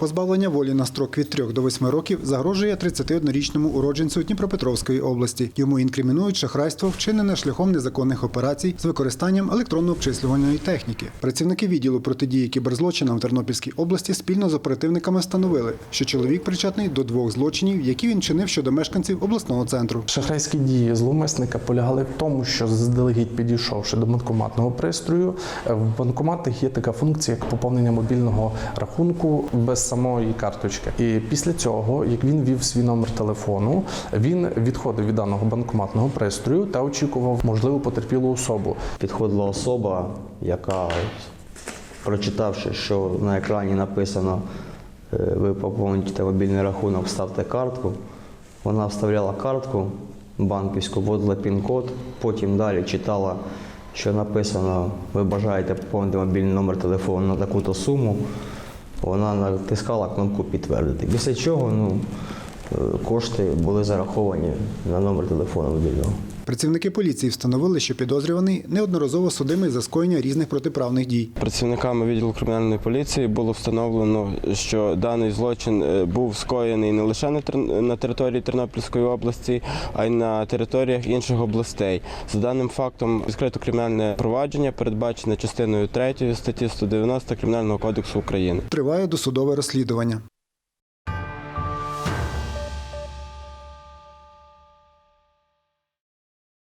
Позбавлення волі на строк від 3 до 8 років загрожує 31-річному уродженцю Дніпропетровської області. Йому інкримінують шахрайство, вчинене шляхом незаконних операцій з використанням електронно-обчислювальної техніки. Працівники відділу протидії кіберзлочинам в Тернопільській області спільно з оперативниками встановили, що чоловік причетний до двох злочинів, які він чинив щодо мешканців обласного центру. Шахрайські дії зловмисника полягали в тому, що заздалегідь підійшовши до банкоматного пристрою, е, в банкоматах є така функція, як поповнення мобільного рахунку без самої карточки. І після цього, як він вів свій номер телефону, він відходив від даного банкоматного пристрою та очікував можливу потерпілу особу. Підходила особа, яка, прочитавши, що на екрані написано е, ви поповнюєте мобільний рахунок, вставте картку. Вона вставляла картку банківську, вводила пін-код, потім далі читала, що написано, ви бажаєте поповнити мобільний номер телефону на таку-то суму. Вона натискала кнопку підтвердити. Після чого ну, кошти були зараховані на номер телефону мобільного. Працівники поліції встановили, що підозрюваний неодноразово судимий за скоєння різних протиправних дій. Працівниками відділу кримінальної поліції було встановлено, що даний злочин е, був скоєний не лише на на території Тернопільської області, а й на територіях інших областей. За даним фактом відкрито кримінальне провадження передбачене частиною 3 статті 190 Кримінального кодексу України. Триває досудове розслідування.